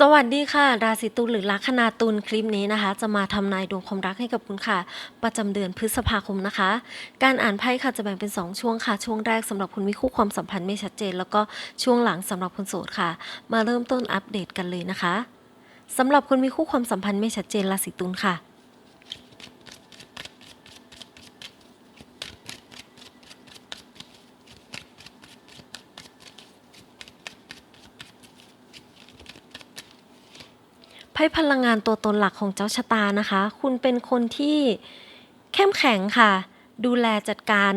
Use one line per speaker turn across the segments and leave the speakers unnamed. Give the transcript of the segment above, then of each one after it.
สวัสดีค่ะ ราศีตุลหรือลัคนาตุลคลิปนี้นะคะ จะมาทำนายดวงความรักให้กับคุณค่ะ ประจำเดือนพฤษภาคมนะคะ การอ่านไพ่ค่ะจะแบ่งเป็น 2 ช่วงค่ะ ช่วงแรกสำหรับคุณมีคู่ความสัมพันธ์ไม่ชัดเจน แล้วก็ช่วงหลังสำหรับคนโสดค่ะ มาเริ่มต้นอัปเดตกันเลยนะคะสำหรับคุณมีคู่ความสัมพันธ์ไม่ชัดเจนราศีตุลค่ะ ไพ่พลังงานตัวตนหลักของเจ้าชะตานะคะ คุณเป็นคนที่เข้มแข็งค่ะ ดูแลจัดการ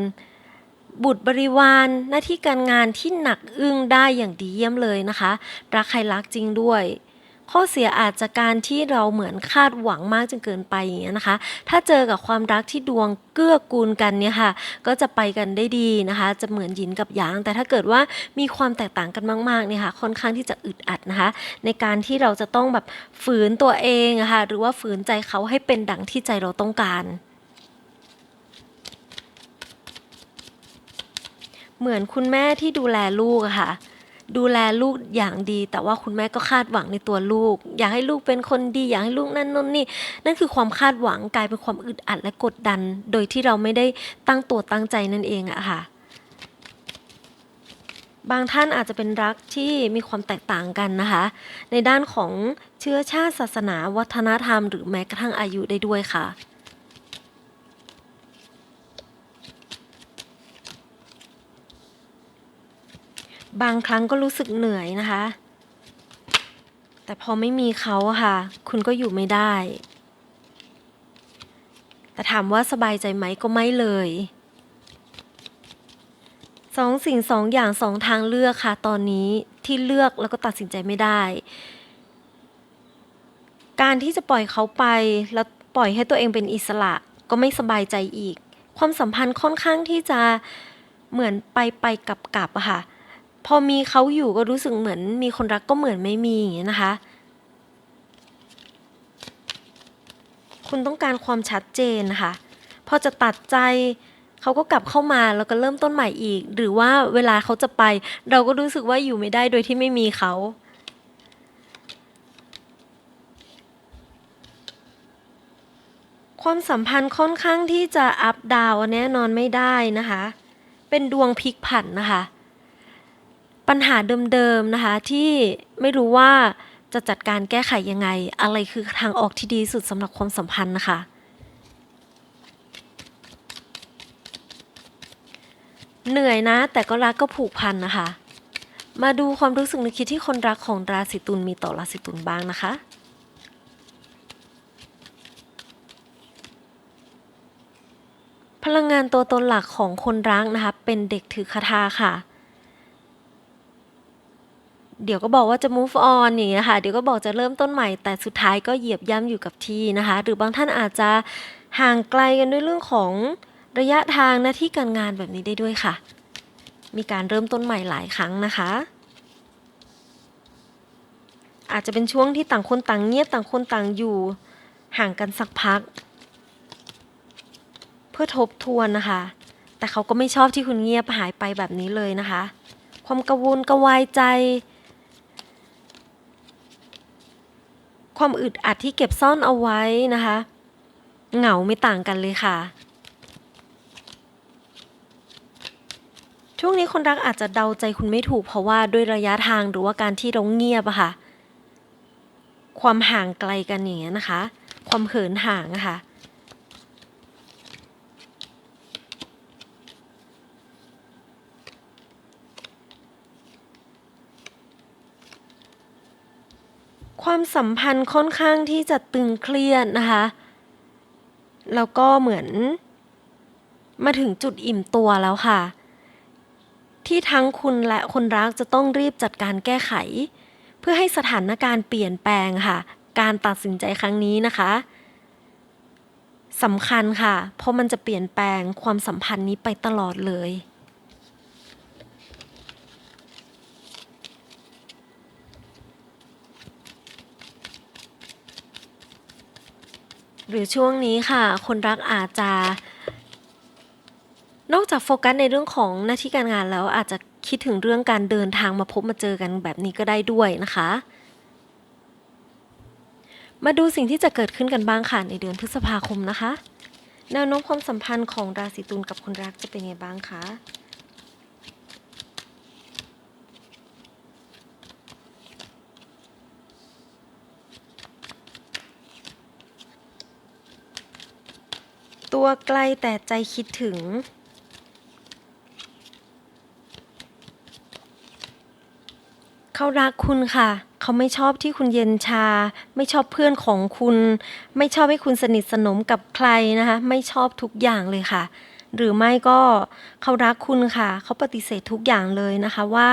บุตรบริวารหน้าที่การงานที่หนักอึ้งได้อย่างดีเยี่ยมเลยนะคะ รักใครรักจริงด้วย ข้อเสียอาจจะการที่เราเหมือนคาดหวังมากจนเกินไปอย่างเงี้ยนะคะ ถ้าเจอกับความรักที่ดวงเกื้อกูลกันเนี่ยค่ะ ก็จะไปกันได้ดีนะคะ จะเหมือนหยินกับหยาง แต่ถ้าเกิดว่ามีความแตกต่างกันมากๆเนี่ยค่ะ ค่อนข้างที่จะอึดอัดนะคะ ในการที่เราจะต้องแบบฝืนตัวเองะค่ะ หรือว่าฝืนใจเขาให้เป็นดังที่ใจเราต้องการเหมือนคุณแม่ที่ดูแลลูกอะค่ะ ดูแลลูกอย่างดี แต่ว่าคุณแม่ก็คาดหวังในตัวลูก อยากให้ลูกเป็นคนดี อยากให้ลูกนั่นนู่นนี่ นั่นคือความคาดหวังกลายเป็นความอึดอัดและกดดัน โดยที่เราไม่ได้ตั้งตัวตั้งใจนั่นเองอะค่ะ บางท่านอาจจะเป็นรักที่มีความแตกต่างกันนะคะ ในด้านของเชื้อชาติศาสนา วัฒนธรรม หรือแม้กระทั่งอายุได้ด้วยค่ะ บางครั้งก็รู้สึกเหนื่อยนะคะ แต่พอไม่มีเขาค่ะ คุณก็อยู่ไม่ได้ แต่ถามว่าสบายใจไหมก็ไม่เลยสองสิ่งสองอย่างสองทางเลือกค่ะ ตอนนี้ที่เลือกแล้วก็ตัดสินใจไม่ได้ การที่จะปล่อยเขาไปแล้วปล่อยให้ตัวเองเป็นอิสระก็ไม่สบายใจอีก ความสัมพันธ์ค่อนข้างที่จะเหมือนไปไปกลับกลับอะค่ะ พอมีเขาอยู่ก็รู้สึกเหมือนมีคนรักก็เหมือนไม่มีอย่างเงี้ยนะคะ คุณต้องการความชัดเจนนะคะพอจะตัดใจเขาก็กลับเข้ามาแล้วก็เริ่มต้นใหม่อีก หรือว่าเวลาเขาจะไป เราก็รู้สึกว่าอยู่ไม่ได้โดยที่ไม่มีเขาความสัมพันธ์ค่อนข้างที่จะอัพดาวแน่นอนไม่ได้นะคะ เป็นดวงพลิกผันนะคะ ปัญหาเดิมๆนะคะที่ไม่รู้ว่าจะจัดการแก้ไขยังไง อะไรคือทางออกที่ดีสุดสำหรับความสัมพันธ์นะคะเหนื่อยนะ แต่ก็รักก็ผูกพันนะคะ มาดูความรู้สึกนึกคิดที่คนรักของราศีตุลมีต่อราศีตุลบ้างนะคะพลังงานตัวตนหลักของคนรักนะคะ เป็นเด็กถือคาถาค่ะ เดี๋ยวก็บอกว่าจะ move on อย่างเงี้ยค่ะ เดี๋ยวก็บอกจะเริ่มต้นใหม่ แต่สุดท้ายก็เหยียบย่ำอยู่กับที่นะคะ หรือบางท่านอาจจะห่างไกลกันด้วยเรื่องของระยะทางหน้าที่การงานแบบนี้ได้ด้วยค่ะ มีการเริ่มต้นใหม่หลายครั้งนะคะ อาจจะเป็นช่วงที่ต่างคนต่างเงียบต่างคนต่างอยู่ ห่างกันสักพัก เพื่อทบทวนนะคะ แต่เขาก็ไม่ชอบที่คุณเงียบหายไปแบบนี้เลยนะคะ ความกังวลกระวายใจ ความอึดอัดที่เก็บซ่อนเอาไว้นะคะ เหงาไม่ต่างกันเลยค่ะ ช่วงนี้คนรักอาจจะเดาใจคุณไม่ถูกเพราะว่าด้วยระยะทางหรือว่าการที่เราเงียบอะค่ะ ความห่างไกลกันอย่างเงี้ยนะคะ ความเหินห่างอะค่ะ ความสัมพันธ์ค่อนข้างที่จะตึงเครียดนะคะ แล้วก็เหมือน มาถึงจุดอิ่มตัวแล้วค่ะ ที่ทั้งคุณและคนรักจะต้องรีบจัดการแก้ไข เพื่อให้สถานการณ์เปลี่ยนแปลงค่ะ การตัดสินใจครั้งนี้นะคะสำคัญค่ะ เพราะมันจะเปลี่ยนแปลงความสัมพันธ์นี้ไปตลอดเลย หรือช่วงนี้ค่ะ คนรักอาจจะ นอกจากโฟกัสในเรื่องของหน้าที่การงานแล้วอาจจะคิดถึงเรื่องการเดินทางมาพบมาเจอกันแบบนี้ก็ได้ด้วยนะคะ มาดูสิ่งที่จะเกิดขึ้นกันบ้างค่ะในเดือนพฤษภาคมนะคะ แนวโน้มความสัมพันธ์ของราศีตุลกับคนรักจะเป็นไงบ้างคะ ตัวไกลแต่ใจคิดถึง เขารักคุณค่ะ เขาไม่ชอบที่คุณเย็นชา ไม่ชอบเพื่อนของคุณ ไม่ชอบให้คุณสนิทสนมกับใครนะคะ ไม่ชอบทุกอย่างเลยค่ะ หรือไม่ก็เขารักคุณค่ะ เขาปฏิเสธทุกอย่างเลยนะคะว่า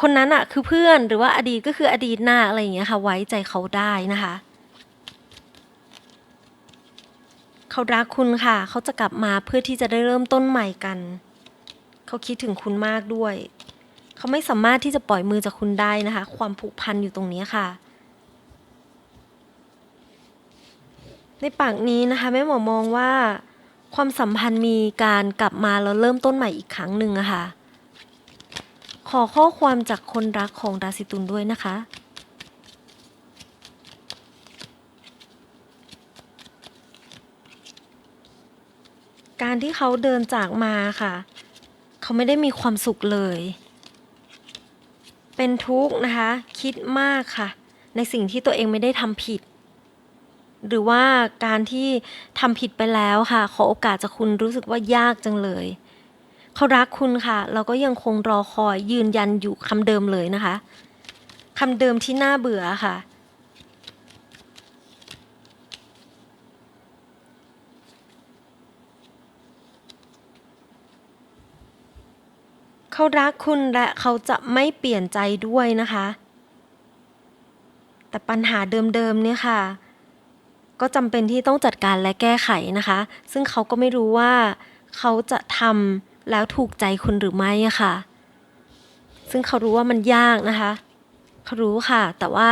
คนนั้นอะคือเพื่อนหรือว่าอดีตก็คืออดีตหน้าอะไรอย่างเงี้ยค่ะ ไว้ใจเขาได้นะคะ เขารักคุณค่ะ เขาจะกลับมาเพื่อที่จะได้เริ่มต้นใหม่กัน เขาคิดถึงคุณมากด้วย เขาไม่สามารถที่จะปล่อยมือจากคุณได้นะคะ ความผูกพันอยู่ตรงนี้ค่ะ ในปากนี้นะคะแม่หมอมองว่า ความสัมพันธ์มีการกลับมาแล้วเริ่มต้นใหม่อีกครั้งหนึ่งอะค่ะ ขอข้อความจากคนรักของราศีตุลด้วยนะคะ การที่เขาเดินจากมาค่ะ เขาไม่ได้มีความสุขเลย เป็นทุกข์นะคะ คิดมากค่ะ ในสิ่งที่ตัวเองไม่ได้ทำผิด หรือว่าการที่ทำผิดไปแล้วค่ะ ขอโอกาสจากคุณรู้สึกว่ายากจังเลย เขารักคุณค่ะ เราก็ยังคงรอคอยยืนยันอยู่คำเดิมเลยนะคะคำเดิมที่น่าเบื่อค่ะ เขารักคุณและเขาจะไม่เปลี่ยนใจด้วยนะคะ แต่ปัญหาเดิมๆเนี่ยค่ะ ก็จำเป็นที่ต้องจัดการและแก้ไขนะคะ ซึ่งเขาก็ไม่รู้ว่าเขาจะทำแล้วถูกใจคุณหรือไม่อะค่ะ ซึ่งเขารู้ว่ามันยากนะคะเขารู้ค่ะ แต่ว่า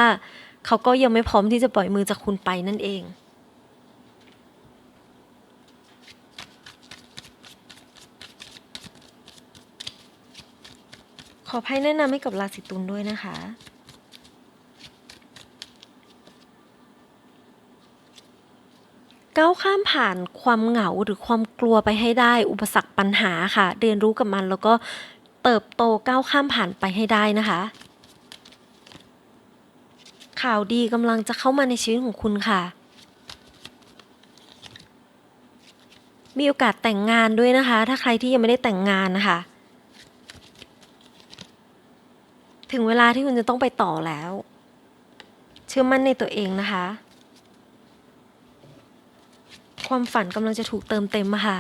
เขาก็ยังไม่พร้อมที่จะปล่อยมือจากคุณไปนั่นเอง ขอไพ่แนะนำให้กับราศีตุลด้วยนะคะ ก้าวข้ามผ่านความเหงาหรือความกลัวไปให้ได้ อุปสรรคปัญหาค่ะ เรียนรู้กับมันแล้วก็เติบโตก้าวข้ามผ่านไปให้ได้นะคะ ข่าวดีกำลังจะเข้ามาในชีวิตของคุณค่ะ มีโอกาสแต่งงานด้วยนะคะ ถ้าใครที่ยังไม่ได้แต่งงานนะคะ ถึงเวลาที่คุณจะต้องไปต่อแล้ว เชื่อมั่นในตัวเองนะคะ ความฝันกำลังจะถูกเติมเต็มค่ะ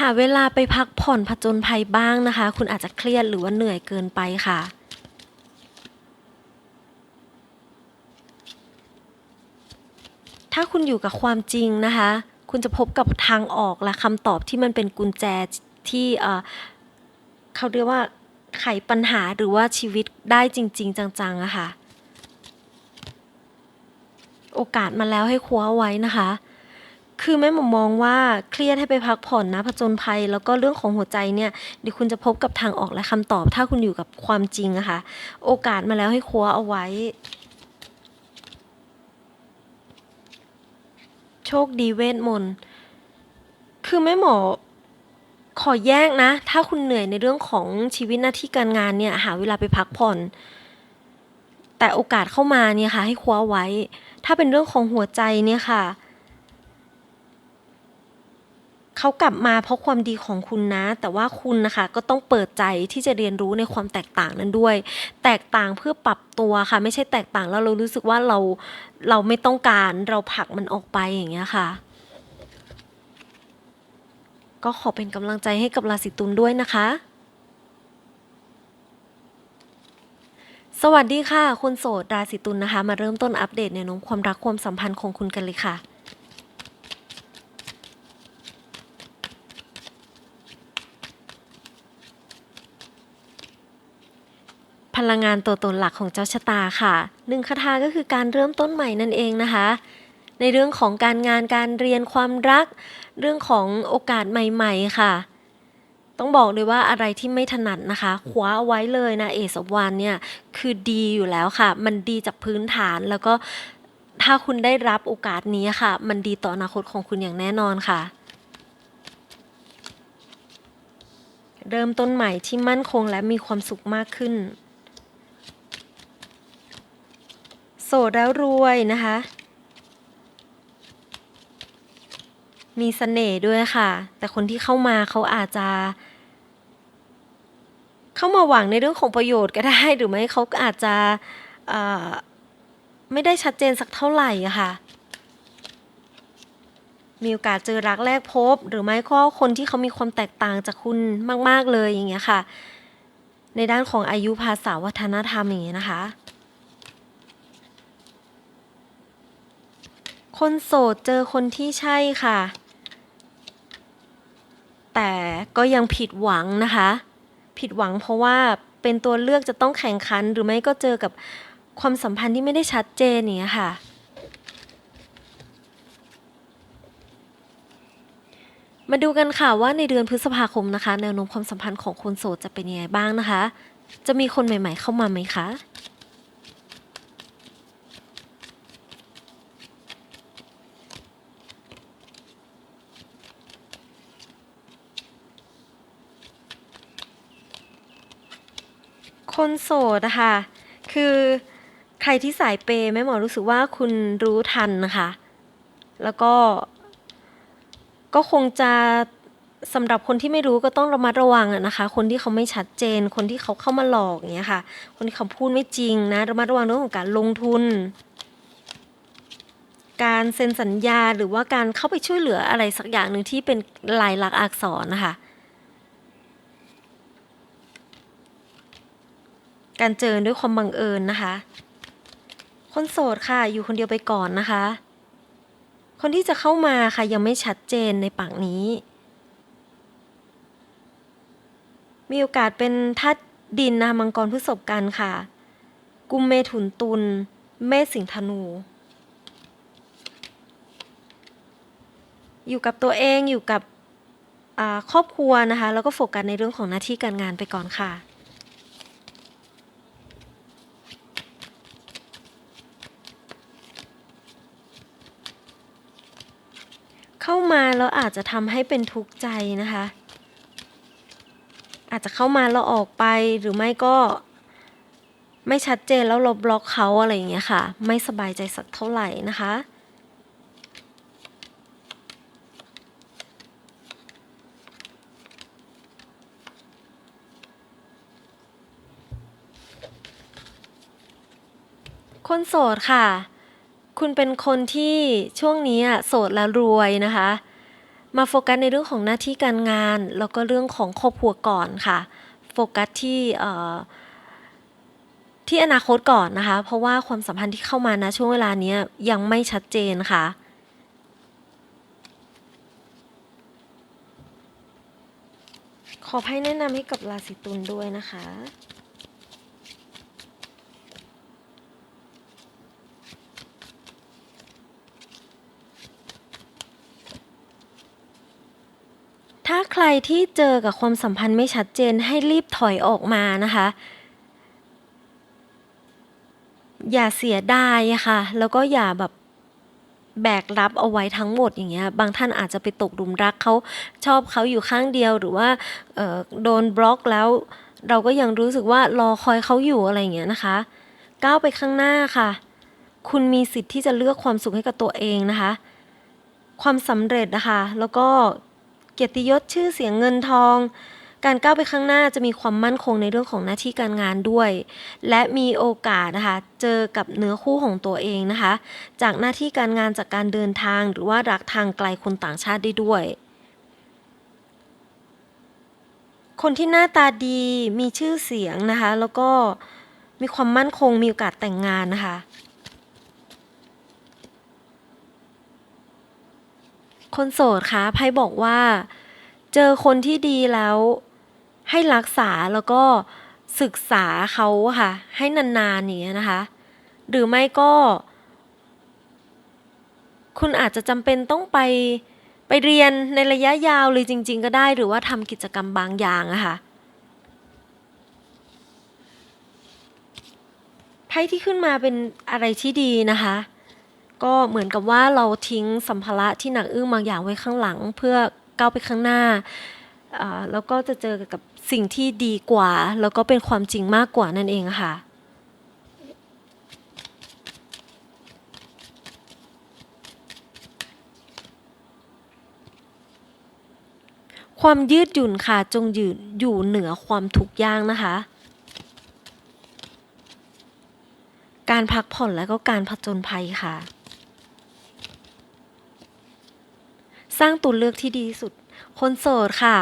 หาเวลาไปพักผ่อนผจญภัยบ้างนะคะ คุณอาจจะเครียดหรือว่าเหนื่อยเกินไปค่ะถ้าคุณอยู่กับความจริงนะคะ คุณจะพบกับทางออกและคำตอบที่มันเป็นกุญแจ ที่เขาเรียกว่าไขปัญหาหรือว่าชีวิตได้จริง ๆ จังๆอะค่ะ โอกาสมาแล้วให้คว้าไว้นะคะ คือแม่หมอมองว่าเครียดให้ไปพักผ่อนนะผจญภัย แล้วก็เรื่องของหัวใจเนี่ยเดี๋ยวคุณจะพบกับทางออกและคำตอบ ถ้าคุณอยู่กับความจริงอะค่ะ โอกาสมาแล้วให้คว้าเอาไว้โชคดีเวทมนต์ คือแม่หมอ อแยกนะ ถ้าคุณเหนื่อยในเรื่องของชีวิตหน้าที่การงานเนี่ย หาเวลาไปพักผ่อน แต่โอกาสเข้ามาเนี่ยค่ะ ให้คว้าไว้ ถ้าเป็นเรื่องของหัวใจเนี่ยค่ะเขากลับมาเพราะความดีของคุณนะ แต่ว่าคุณนะคะก็ต้องเปิดใจที่จะเรียนรู้ในความแตกต่างนั้นด้วย แตกต่างเพื่อปรับตัวค่ะ ไม่ใช่แตกต่างแล้วเรารู้สึกว่าเราเราไม่ต้องการเราผลักมันออกไปอย่างเงี้ยค่ะ ก็ขอเป็นกำลังใจให้กับราศีตุลด้วยนะคะ สวัสดีค่ะ คุณโสดราศีตุลนะคะ มาเริ่มต้นอัปเดตแนวโน้มความรักความสัมพันธ์ของคุณกันเลยค่ะพลังงานตัวตนหลักของเจ้าชะตาค่ะหนึ่งคาถาก็คือการเริ่มต้นใหม่นั่นเองนะคะ ในเรื่องของการงานการเรียนความรัก เรื่องของโอกาสใหม่ ๆ ค่ะ ต้องบอกเลยว่าอะไรที่ไม่ถนัดนะคะคว้าเอาไว้เลยนะเอสวันเนี่ยคือดีอยู่แล้วค่ะ มันดีจากพื้นฐานแล้วก็ถ้าคุณได้รับโอกาสนี้ค่ะ มันดีต่ออนาคตของคุณอย่างแน่นอนค่ะ เริ่มต้นใหม่ที่มั่นคงและมีความสุขมากขึ้น โสดแล้วรวยนะคะ มีเสน่ห์ด้วยค่ะ แต่คนที่เข้ามาเขาอาจจะ เข้ามาหวังในเรื่องของประโยชน์ก็ได้หรือไม่เขาก็อาจจะไม่ได้ชัดเจนสักเท่าไหร่ค่ะ มีโอกาสเจอรักแรกพบ หรือไม่ก็คนที่เขามีความแตกต่างจากคุณมาก ๆเลยอย่างเงี้ยค่ะ ในด้านของอายุภาษาวัฒนธรรมอย่างเงี้ยนะคะ คนโสดเจอคนที่ใช่ค่ะ แต่ก็ยังผิดหวังนะคะ ผิดหวังเพราะว่าเป็นตัวเลือกจะต้องแข่งขัน หรือไม่ก็เจอกับความสัมพันธ์ที่ไม่ได้ชัดเจนอย่างเนี้ยค่ะ มาดูกันค่ะว่าในเดือนพฤษภาคมนะคะ แนวโน้มความสัมพันธ์ของคนโสดจะเป็นยังไงบ้างนะคะ จะมีคนใหม่ ๆ เข้ามาไหมคะ คนโสดนะคะคือใครที่สายเปย์แม่หมอรู้สึกว่าคุณรู้ทันนะคะ แล้วก็ก็คงจะสำหรับคนที่ไม่รู้ก็ต้องระมัดระวังนะคะ คนที่เขาไม่ชัดเจน คนที่เขาเข้ามาหลอกอย่างเงี้ยค่ะ คนที่เขาพูดไม่จริงนะระมัดระวังเรื่องของการลงทุน การเซ็นสัญญาหรือว่าการเข้าไปช่วยเหลืออะไรสักอย่างหนึ่งที่เป็นลายลักษณ์อักษรนะคะ การเจอด้วยความบังเอิญนะคะ คนโสดค่ะ อยู่คนเดียวไปก่อนนะคะ คนที่จะเข้ามาค่ะยังไม่ชัดเจนในปักนี้ มีโอกาสเป็นธาตุดินนะมังกรพฤษภกันค่ะ กุมเมถุนตุลเมษสิงธนู อยู่กับตัวเองอยู่กับครอบครัวนะคะ แล้วก็โฟกัสในเรื่องของหน้าที่การงานไปก่อนค่ะ เข้า มาแล้วอาจจะทำให้เป็นทุกข์ใจนะคะ อาจจะเข้ามาแล้วออกไปหรือไม่ก็ ไม่ชัดเจนแล้วเราบล็อกเขาอะไรอย่างเงี้ยค่ะ ไม่สบายใจสักเท่าไหร่นะคะคนโสดค่ะ คุณเป็นคนที่ช่วงนี้โสดแล้วรวยนะคะ มาโฟกัสในเรื่องของหน้าที่การงาน แล้วก็เรื่องของครอบครัวก่อนค่ะ โฟกัสที่ที่อนาคตก่อนนะคะ เพราะว่าความสัมพันธ์ที่เข้ามานะช่วงเวลาเนี้ยยังไม่ชัดเจนค่ะขอให้แนะนำให้กับราศีตุลด้วยนะคะ ใครที่เจอกับความสัมพันธ์ไม่ชัดเจนให้รีบถอยออกมานะคะ อย่าเสียดายค่ะ แล้วก็อย่าแบบแบกรับเอาไว้ทั้งหมดอย่างเงี้ย บางท่านอาจจะไปตกหลุมรักเขาชอบเขาอยู่ข้างเดียวหรือว่าโดนบล็อกแล้ว เราก็ยังรู้สึกว่ารอคอยเขาอยู่อะไรอย่างเงี้ยนะคะ ก้าวไปข้างหน้าค่ะ คุณมีสิทธิ์ที่จะเลือกความสุขให้กับตัวเองนะคะ ความสำเร็จนะคะ แล้วก็ เกียรติยศชื่อเสียงเงินทอง การก้าวไปข้างหน้าจะมีความมั่นคงในเรื่องของหน้าที่การงานด้วย และมีโอกาสนะคะเจอกับเนื้อคู่ของตัวเองนะคะ จากหน้าที่การงานจากการเดินทางหรือว่ารักทางไกลคนต่างชาติได้ด้วยคนที่หน้าตาดีมีชื่อเสียงนะคะ แล้วก็มีความมั่นคงมีโอกาสแต่งงานนะคะ คนโสดคะไพ่บอกว่า เจอคนที่ดีแล้ว ให้รักษาแล้วก็ศึกษาเขาค่ะ ให้นานๆอย่างเงี้ยนะคะ หรือไม่ก็ คุณอาจจะจำเป็นต้องไปไปเรียนในระยะยาวเลยจริง ๆ ก็ได้หรือว่าทำกิจกรรมบางอย่างอะค่ะไพ่ที่ขึ้นมาเป็นอะไรที่ดีนะคะ ก็เหมือนกับว่าเราทิ้งสัมภาระที่หนักอึ้งบางอย่างไว้ข้างหลัง เพื่อก้าวไปข้างหน้าแล้วก็จะเจอกับสิ่งที่ดีกว่า แล้วก็เป็นความจริงมากกว่านั่นเองค่ะความยืดหยุ่นค่ะจงยืนอยู่เหนือความทุกข์ยากนะคะ การพักผ่อนและก็การผจญภัยค่ะ สร้างตัวเลือกที่ดีที่สุด คนโสดค่ะ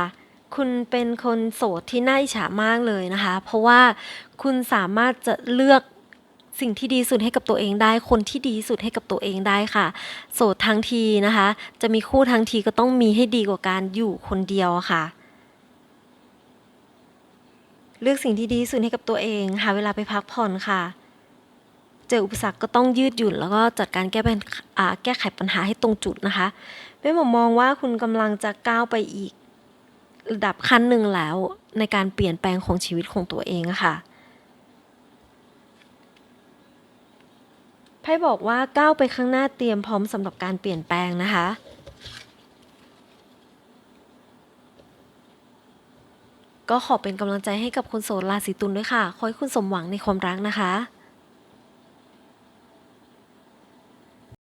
คุณเป็นคนโสดที่น่าอิจฉามากเลยนะคะ เพราะว่าคุณสามารถจะเลือกสิ่งที่ดีที่สุดให้กับตัวเองได้ คนที่ดีที่สุดให้กับตัวเองได้ค่ะ โสดทั้งทีนะคะ จะมีคู่ทั้งทีก็ต้องมีให้ดีกว่าการอยู่คนเดียวค่ะ เลือกสิ่งที่ดีที่สุดให้กับตัวเอง หาเวลาไปพักผ่อนค่ะ เจออุปสรรคก็ต้องยืดหยุ่น แล้วก็จัดการแก้ปัญอ่าแก้ไขปัญหาให้ตรงจุดนะคะ เป้ผมมองว่าคุณกำลังจะก้าวไปอีกระดับขั้นหนึ่งแล้วในการเปลี่ยนแปลงของชีวิตของตัวเองค่ะไพ่บอกว่าก้าวไปข้างหน้าเตรียมพร้อมสำหรับการเปลี่ยนแปลงนะคะก็ขอเป็นกำลังใจให้กับคนโสดราศีตุลด้วยค่ะ ขอให้คุณสมหวังในความรักนะคะ